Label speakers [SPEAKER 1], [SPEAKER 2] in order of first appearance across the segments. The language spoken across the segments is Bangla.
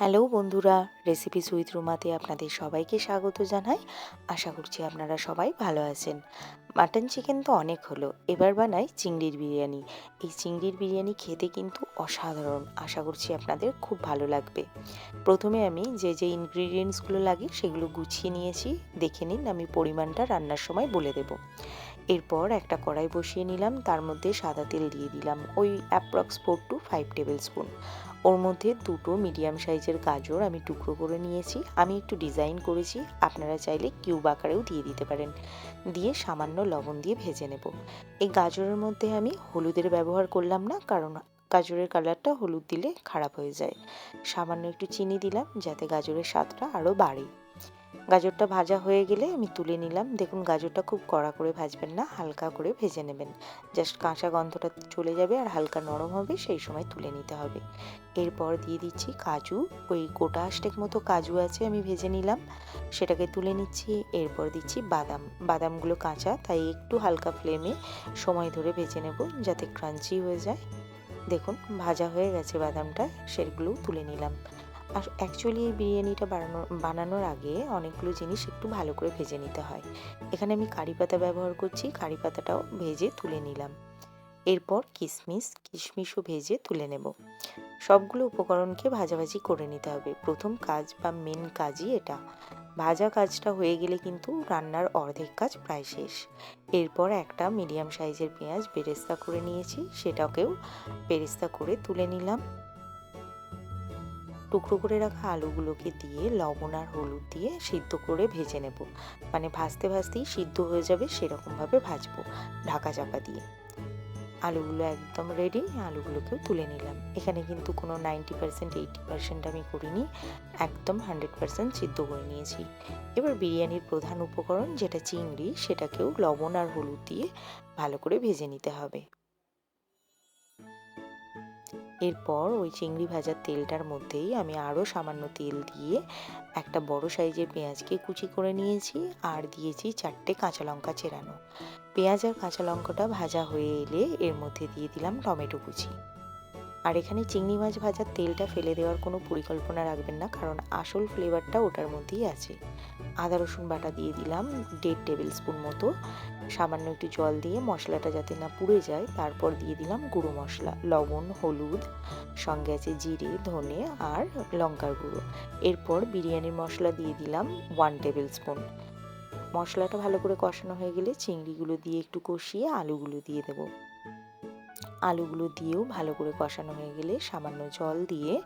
[SPEAKER 1] হ্যালো বন্ধুরা রেসিপি সুইথ রুমাতে আপনাদের সবাইকে স্বাগত জানাই। আশা করছি আপনারা সবাই ভালো আছেন। মাটন চিকেন তো অনেক হলো, এবার বানাই চিংড়ির বিরিয়ানি। এই চিংড়ির বিরিয়ানি খেতে কিন্তু অসাধারণ, আশা করছি আপনাদের খুব ভালো লাগবে। প্রথমে আমি যে যে ইনগ্রিডিয়েন্টসগুলো লাগে সেগুলো গুছিয়ে নিয়েছি, দেখে নিন আমি পরিমাণটা রান্নার সময় বলে দেব। এরপর একটা কড়াই বসিয়ে নিলাম, তার মধ্যে সাদা তেল দিয়ে দিলাম, ওই approx four to five tablespoon ওর মধ্যে দুটো মিডিয়াম সাইজের গাজর আমি টুকরো করে নিয়েছি। আমি একটু ডিজাইন করেছি, আপনারা চাইলে কিউব আকারেও দিয়ে দিতে পারেন। দিয়ে সামান্য লবণ দিয়ে ভেজে নেব। এই গাজরের মধ্যে আমি হলুদের ব্যবহার করলাম না, কারণ গাজরের কালারটা হলুদ দিলে খারাপ হয়ে যায়। সামান্য একটু চিনি দিলাম, যাতে গাজরের স্বাদটা আরও বাড়ে। গাজরটা ভাজা হয়ে গেলে আমি তুলে নিলাম। দেখুন, গাজরটা খুব কড়া করে ভাজবেন না, হালকা করে ভেজে নেবেন। জাস্ট কাঁচা গন্ধটা চলে যাবে আর হালকা নরম হবে, সেই সময় তুলে নিতে হবে। এরপর দিয়ে দিচ্ছি কাজু। ওই গোটা আষ্টেক মতো কাজু আছে, আমি ভেজে নিলাম। সেটাকে তুলে নিচ্ছি। এরপর দিচ্ছি বাদাম। বাদামগুলো কাঁচা, তাই একটু হালকা ফ্লেমে সময় ধরে ভেজে নেব যাতে ক্রাঞ্চি হয়ে যায়। দেখুন, ভাজা হয়ে গেছে বাদামটা, সেগুলোও তুলে নিলাম। আর অ্যাকচুয়ালি এই বিরিয়ানিটা বানানো, বানানোর আগে অনেকগুলো জিনিস একটু ভালো করে ভেজে নিতে হয়। এখানে আমি কারি পাতা ব্যবহার করছি, কারি পাতাটাও ভেজে তুলে নিলাম। এরপর কিশমিশ কিশমিশও ভেজে তুলে নেব। সবগুলো উপকরণকে ভাজাভাজি করে নিতে হবে। প্রথম কাজ বা মেন কাজই এটা। ভাজা কাজটা হয়ে গেলে কিন্তু রান্নার অর্ধেক কাজ প্রায় শেষ। এরপর একটা মিডিয়াম সাইজের পেঁয়াজ বেরেস্তা করে নিয়েছি, সেটাকেও বেরেস্তা করে তুলে নিলাম। টুকরো করে রাখা আলুগুলোকে দিয়ে, লবণ আর হলুদ দিয়ে সিদ্ধ করে ভেজে নেব। মানে ভাজতে ভাজতেই সিদ্ধ হয়ে যাবে, সেরকমভাবে ভাজবো ঢাকা চাপা দিয়ে। আলুগুলো একদম রেডি আলুগুলোকেও তুলে নিলাম। এখানে কিন্তু কোনো নাইনটি পার্সেন্ট এইটি পার্সেন্ট আমি করিনি, একদম হান্ড্রেড পার্সেন্ট সিদ্ধ করে নিয়েছি। এবার বিরিয়ানির প্রধান উপকরণ যেটা চিংড়ি, সেটাকেও লবণ আর হলুদ দিয়ে ভালো করে ভেজে নিতে হবে। এরপর ওই চিংড়ি ভাজার তেলটার মধ্যেই আমি আরও সামান্য তেল দিয়ে একটা বড় সাইজের পেঁয়াজকে কুচি করে নিয়েছি আর দিয়েছি চারটে কাঁচা লঙ্কা চেরানো। পেঁয়াজ আর কাঁচা লঙ্কাটা ভাজা হয়ে এলে এর মধ্যে দিয়ে দিলাম টমেটো কুচি। আর এখানে চিংড়ি মাছ ভাজার তেলটা ফেলে দেওয়ার কোনো পরিকল্পনা রাখবেন না, কারণ আসল ফ্লেভারটা ওটার মধ্যেই আছে। আদা রসুন বাটা দিয়ে দিলাম দেড় টেবিল স্পুন মতো। সামান্য একটু জল দিয়ে মশলাটা যাতে না পুড়ে যায়, তারপর দিয়ে দিলাম গুঁড়ো মশলা, লবণ, হলুদ, সঙ্গে আছে জিরে, ধনে আর লঙ্কার গুঁড়ো। এরপর বিরিয়ানির মশলা দিয়ে দিলাম ওয়ান টেবিল স্পুন মশলাটা ভালো করে কষানো হয়ে গেলে চিংড়িগুলো দিয়ে একটু কষিয়ে আলুগুলো দিয়ে দেবো। আলুগুলো দিয়েও ভালো করে কষানো হয়ে গেলে সামান্য জল দিয়ে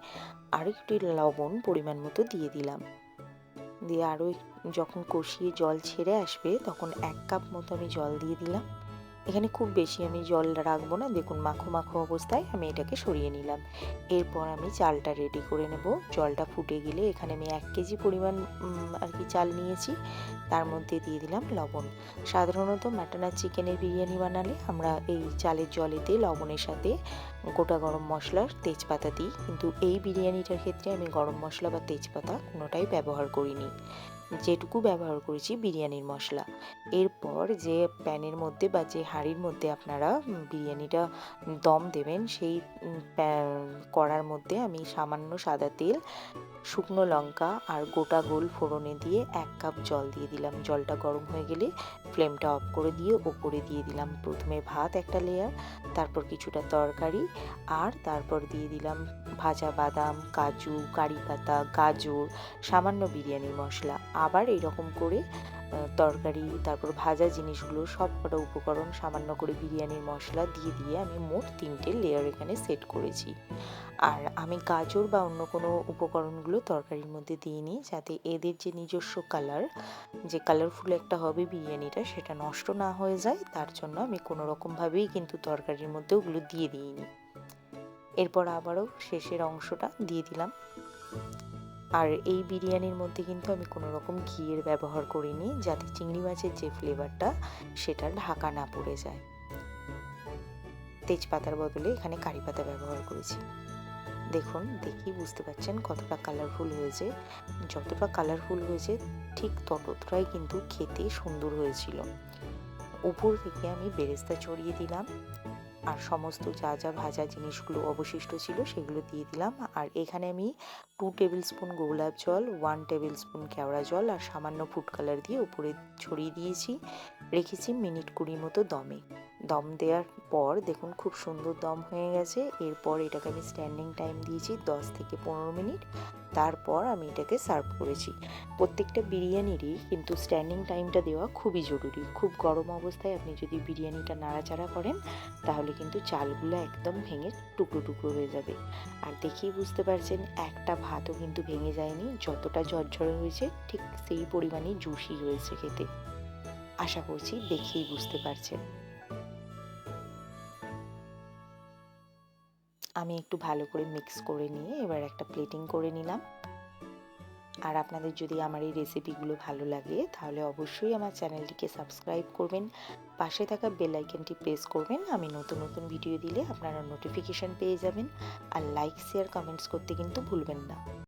[SPEAKER 1] আর একটু লবণ পরিমাণ মতো দিয়ে দিলাম। দিয়ে আরও যখন কষিয়ে জল ছেড়ে আসবে, তখন এক কাপ মতো আমি জল দিয়ে দিলাম। এখানে খুব বেশি আমি জল রাখব না। দেখুন, মাখো মাখো অবস্থায় আমি এটাকে সরিয়ে নিলাম। এরপর আমি চালটা রেডি করে নেব। জলটা ফুটে গেলে এখানে আমি এক কেজি পরিমাণ আর কি চাল নিয়েছি। তার মধ্যে দিয়ে দিলাম লবণ। সাধারণত মাটন আর চিকেনের বিরিয়ানি বানালে আমরা এই চালের জলেতে, লবণের সাথে গোটা গরম মশলার তেজপাতা দিই। কিন্তু এই বিরিয়ানিটার ক্ষেত্রে আমি গরম মশলা বা তেজপাতা কোনোটাই ব্যবহার করিনি। যেটুকু ব্যবহার করেছি বিরিয়ানির মশলা। এরপর যে প্যানের মধ্যে বা যে হাঁড়ির মধ্যে আপনারা বিরিয়ানিটা দম দেবেন, সেই কড়ার মধ্যে আমি সামান্য সাদা তেল, শুকনো লঙ্কা আর গোটা গোল ফোড়নে দিয়ে এক কাপ জল দিয়ে দিলাম। জলটা গরম হয়ে গেলে ফ্লেমটা অফ করে দিয়ে ওপরে দিয়ে দিলাম। প্রথমে ভাত একটা লেয়ার তারপর কিছুটা তরকারি আর তারপর দিয়ে দিলাম ভাজা বাদাম, কাজু, কারি পাতা, গাজর, সামান্য বিরিয়ানি মশলা। আবার এইরকম করে তরকারি, তারপর ভাজা জিনিসগুলো সব কটা উপকরণ সামান্য করে বিরিয়ানির মশলা দিয়ে দিয়ে আমি মোট তিনটে লেয়ার এখানে সেট করেছি। আর আমি গাজর বা অন্য কোনো উপকরণগুলো তরকারির মধ্যে দিইনি, যাতে এদের যে নিজস্ব কালার যে কালারফুল একটা হবে বিরিয়ানিটা, সেটা নষ্ট না হয়ে যায়। তার জন্য আমি কোনো রকমভাবেই কিন্তু তরকারির মধ্যে ওগুলো দিয়ে দিইনি। এরপর আবারও শেষের অংশটা দিয়ে দিলাম। আর এই বিরিয়ানির মধ্যে কিন্তু আমি কোনো রকম ঘিয়ের ব্যবহার করিনি, যাতে চিংড়ি মাছের যে ফ্লেভারটা সেটা ঢাকা না পড়ে যায়। তেজপাতার বদলে এখানে কারি পাতা ব্যবহার করেছি। দেখুন দেখি বুঝতে পারছেন কতটা কালারফুল হয়েছে। যতটা কালারফুল হয়েছে, ঠিক ততটাই কিন্তু খেতে সুন্দর হয়েছিল। উপর থেকে আমি বেরেস্তা ছড়িয়ে দিলাম। আর সমস্ত যা যা ভাজা জিনিসগুলো অবশিষ্ট ছিল সেগুলো দিয়ে দিলাম। আর এখানে আমি টু টেবিল স্পুন গোলাপ জল ওয়ান টেবিল স্পুন কেওড়া জল আর সামান্য ফুড কালার দিয়ে উপরে ছড়িয়ে দিয়েছি। রেখেছি মিনিট কুড়ি মতো দমে। দম দেওয়ার পর দেখুন খুব সুন্দর দম হয়ে গেছে। এরপর এটাকে আমি স্ট্যান্ডিং টাইম দিয়েছি দশ থেকে পনেরো মিনিট। তারপর আমি এটাকে সার্ভ করেছি। প্রত্যেকটা বিরিয়ানিরই কিন্তু স্ট্যান্ডিং টাইমটা দেওয়া খুবই জরুরি। খুব গরম অবস্থায় আপনি যদি বিরিয়ানিটা নাড়াচাড়া করেন, তাহলে কিন্তু চালগুলো একদম ভেঙে টুকরো টুকরো হয়ে যাবে। আর দেখেই বুঝতে পারছেন, একটা ভাতও কিন্তু ভেঙে যায়নি। যতটা ঝরঝরে হয়েছে, ঠিক সেই পরিমাণে জুসি হয়েছে খেতে। আশা করছি দেখেই বুঝতে পারছেন। আমি একটু ভালো করে মিক্স করে নিয়ে এবার একটা প্লেটিং করে নিলাম। আর আপনাদের যদি আমার এই রেসিপিগুলো ভালো লাগে, তাহলে অবশ্যই আমার চ্যানেলটিকে সাবস্ক্রাইব করবেন। পাশে থাকা বেল আইকনটি প্রেস করবেন। আমি নতুন নতুন ভিডিও দিলে আপনারা নোটিফিকেশান পেয়ে যাবেন। আর লাইক শেয়ার কমেন্টস করতে কিন্তু ভুলবেন না।